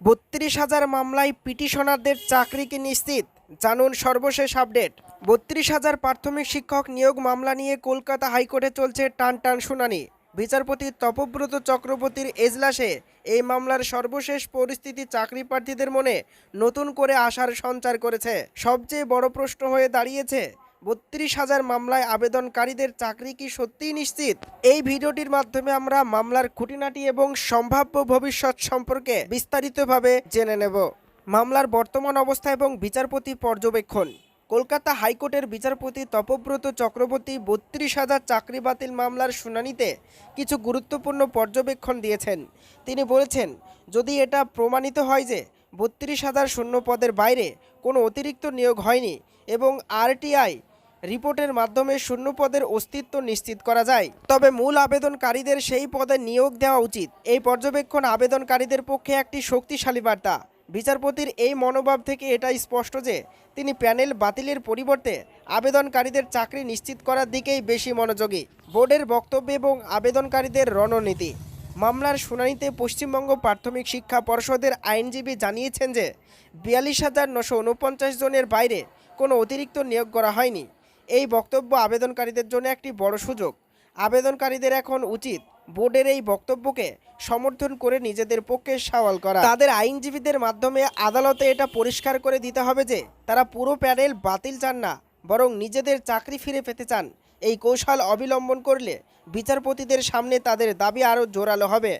বত্রিশ হাজার মামলায় পিটিশনারদের চাকরিকে নিশ্চিত? জানুন সর্বশেষ আপডেট। বত্রিশ হাজার প্রাথমিক শিক্ষক নিয়োগ মামলা নিয়ে কলকাতা হাইকোর্টে চলছে টান টান শুনানি। বিচারপতি তপব্রত চক্রবর্তীর এজলাসে এই মামলার সর্বশেষ পরিস্থিতি চাকরি প্রার্থীদের মনে নতুন করে আশার সঞ্চার করেছে। সবচেয়ে বড় প্রশ্ন হয়ে দাঁড়িয়েছে বত্রিশ হাজার মামলায় আবেদনকারীদের চাকরি কি সত্যিই নিশ্চিত? এই ভিডিওটির মাধ্যমে আমরা মামলার খুঁটিনাটি এবং সম্ভাব্য ভবিষ্যৎ সম্পর্কে বিস্তারিতভাবে জেনে নেব। মামলার বর্তমান অবস্থা এবং বিচারপতি পর্যবেক্ষণ। কলকাতা হাইকোর্টের বিচারপতি তপব্রত চক্রবর্তী বত্রিশ হাজার চাকরি বাতিল মামলার শুনানিতে কিছু গুরুত্বপূর্ণ পর্যবেক্ষণ দিয়েছেন। তিনি বলেছেন, যদি এটা প্রমাণিত হয় যে বত্রিশ হাজার শূন্য পদের বাইরে কোনো অতিরিক্ত নিয়োগ হয়নি এবং আরটিআই রিপোর্টের মাধ্যমে শূন্য পদের অস্তিত্ব নিশ্চিত করা যায়। তবে মূল আবেদনকারীদের সেই পদে নিয়োগ দেওয়া উচিত। এই পর্যবেক্ষণ আবেদনকারীদের পক্ষে একটি শক্তিশালী বার্তা। বিচারপতির এই মনোভাব থেকে এটা স্পষ্ট যে, তিনি প্যানেল বাতিলের পরিবর্তে আবেদনকারীদের চাকরি নিশ্চিত করার দিকেই বেশি মনোযোগী। বোর্ডের বক্তব্য এবং আবেদনকারীদের রণনীতি। মামলার শুনানিতে পশ্চিমবঙ্গ প্রাথমিক শিক্ষা পর্ষদের আইনজীবী জানিয়েছেন যে, বিয়াল্লিশ হাজার নশো উনপঞ্চাশ জনের বাইরে কোনো অতিরিক্ত নিয়োগ করা হয়নি। এই বক্তব্য আবেদনকারীদের জন্য একটি বড় সুযোগ। আবেদনকারীদের এখন উচিত বোর্ডের এই বক্তব্যকে সমর্থন করে নিজেদের পক্ষে সওয়াল করা। তাদের আইনজীবীদের মাধ্যমে আদালতে এটা পরিষ্কার করে দিতে হবে যে, তারা পুরো প্যানেল বাতিল চান না, বরং নিজেদের চাকরি ফিরে পেতে চান। এই কৌশল অবলম্বন করলে বিচারপতিদের সামনে তাদের দাবি আরও জোরালো হবে।